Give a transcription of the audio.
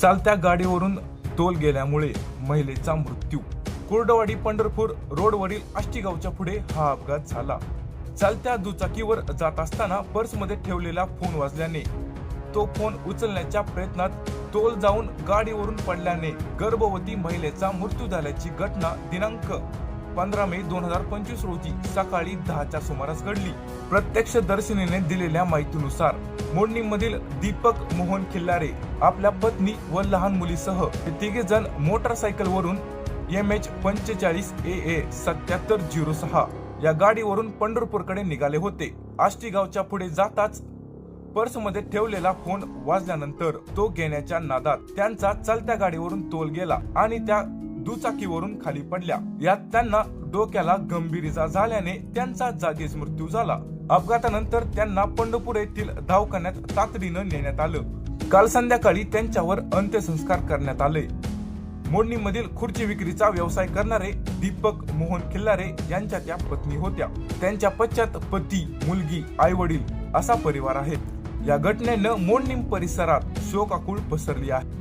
चालत्या गाडीवरून तोल गेल्यामुळे महिलेचा मृत्यू. कुर्डवाडी पंढरपूर रोडवरील आष्टीगावच्या पुढे हा अपघात झाला. चालत्या दुचाकीवर जात असताना पर्समध्ये ठेवलेला फोन वाजल्याने तो फोन उचलण्याच्या प्रयत्नात तोल जाऊन गाडीवरून पडल्याने गर्भवती महिलेचा मृत्यू झाल्याची घटना दिनांक पंधरा मे दोन हजार पंचवीस रोजी सकाळी दहाच्या सुमारास घडली. प्रत्यक्षदर्शिनीने दिलेल्या माहितीनुसार मोडणीमधील दीपक मोहन खिल्लारे आपल्या पत्नी व लहान मुलीसह तिघे जण मोटरसायकलवरून एम एच पंचेचाळीस ए ए सत्याहत्तर झिरो सहा या गाडीवरून पंढरपूरकडे निघाले होते. आष्टी गावच्या पुढे जाताच पर्समध्ये ठेवलेला फोन वाजल्यानंतर तो घेण्याच्या नादात त्यांचा चलत्या गाडीवरून तोल गेला आणि त्या दुचाकीवरून खाली पडल्या. यात त्यांना डोक्याला गंभीर इजा झाल्याने त्यांचा जागीच मृत्यू झाला. अपघातानंतर त्यांना पंढरपूर येथील दवाखान्यात तातडीनं नेण्यात आलं. काल संध्याकाळी त्यांच्यावर अंत्यसंस्कार करण्यात आले. मोडणीमधील खुर्ची विक्रीचा व्यवसाय करणारे दीपक मोहन खिल्लारे यांच्या त्या पत्नी होत्या. त्यांच्या पश्चात पती मुलगी आई वडील असा परिवार आहे. या घटनेनं मोडणीम परिसरात शोकाकुळ पसरली आहे.